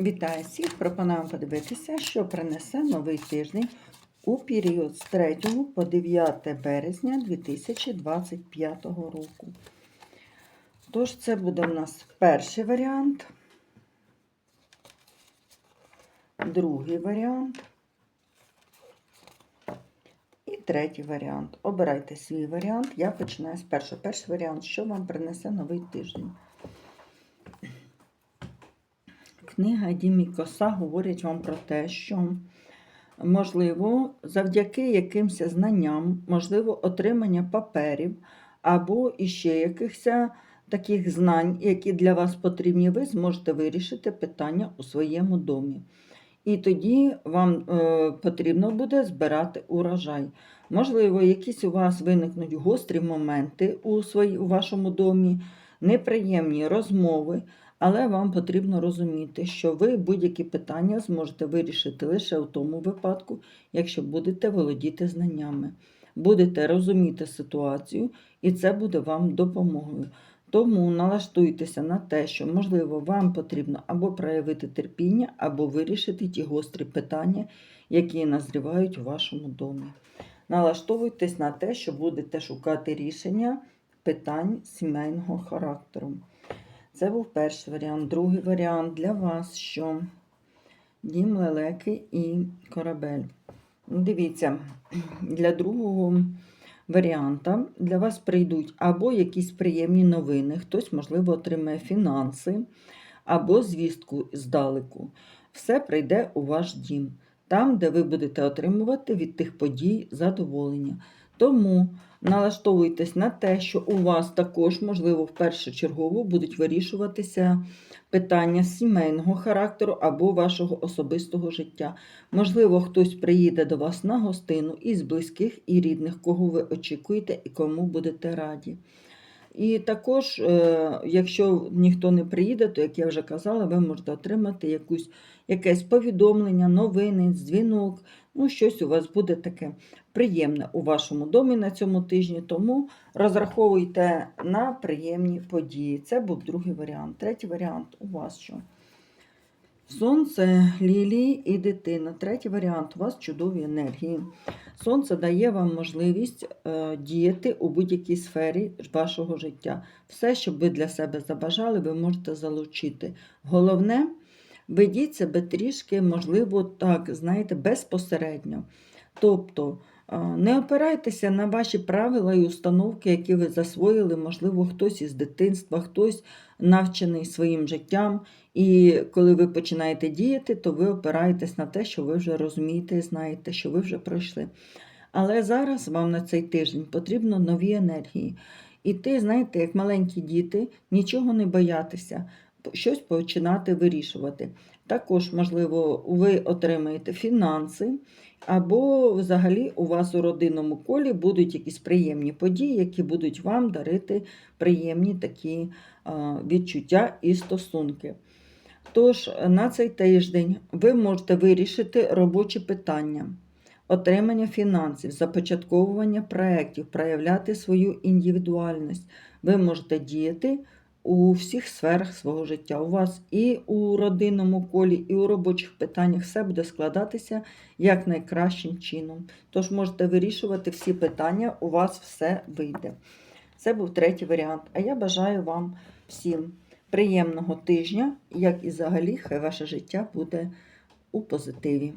Вітаю всіх! Пропоную подивитися, що принесе новий тиждень у період з 3 по 9 березня 2025 року. Тож, це буде у нас перший варіант, другий варіант і третій варіант. Обирайте свій варіант. Я починаю з першого. Перший варіант, що вам принесе новий тиждень. Книга Дімі Коса говорить вам про те, що, можливо, завдяки якимось знанням, можливо, отримання паперів або іще якихось таких знань, які для вас потрібні, ви зможете вирішити питання у своєму домі. І тоді вам е, потрібно буде збирати урожай. Можливо, якісь у вас виникнуть гострі моменти у, свої, у вашому домі, неприємні розмови. Але вам потрібно розуміти, що ви будь-які питання зможете вирішити лише в тому випадку, якщо будете володіти знаннями, будете розуміти ситуацію, і це буде вам допомогою. Тому налаштуйтеся на те, що, можливо, вам потрібно або проявити терпіння, або вирішити ті гострі питання, які назрівають у вашому домі. Налаштовуйтесь на те, що будете шукати рішення питань сімейного характеру. Це був перший варіант. Другий варіант для вас, що дім лелеки і корабель. Дивіться, для другого варіанта для вас прийдуть або якісь приємні новини, хтось, можливо, отримає фінанси, або звістку здалеку. Все прийде у ваш дім, там, де ви будете отримувати від тих подій задоволення. Тому налаштовуйтесь на те, що у вас також, можливо, в першочергово будуть вирішуватися питання сімейного характеру або вашого особистого життя. Можливо, хтось приїде до вас на гостину із близьких і рідних, кого ви очікуєте і кому будете раді. І також, е, якщо ніхто не приїде, то, як я вже казала, ви можете отримати якусь, якесь повідомлення, новини, дзвінок. Ну, щось у вас буде таке приємне у вашому домі на цьому тижні, тому розраховуйте на приємні події. Це був другий варіант. Третій варіант у вас що? Сонце, лілії і дитина. Третій варіант у вас чудові енергії. Сонце дає вам можливість е, діяти у будь-якій сфері вашого життя. Все, що ви для себе забажали, ви можете залучити. Головне, ведіть себе трішки, можливо, так, знаєте, безпосередньо. Тобто не опирайтеся на ваші правила і установки, які ви засвоїли, можливо, хтось із дитинства, хтось навчений своїм життям. І коли ви починаєте діяти, то ви опираєтесь на те, що ви вже розумієте і знаєте, що ви вже пройшли. Але зараз вам на цей тиждень потрібно нові енергії. І ти, знаєте, як маленькі діти, нічого не боятися, щось починати вирішувати. Також, можливо, ви отримаєте фінанси, або взагалі у вас у родинному колі будуть якісь приємні події, які будуть вам дарити приємні такі відчуття і стосунки. Тож, на цей тиждень ви можете вирішити робочі питання, отримання фінансів, започатковування проєктів, проявляти свою індивідуальність. Ви можете діяти у всіх сферах свого життя. У вас і у родинному колі, і у робочих питаннях все буде складатися як найкращим чином. Тож можете вирішувати всі питання, у вас все вийде. Це був третій варіант. А я бажаю вам всім приємного тижня, як і взагалі, хай ваше життя буде у позитиві.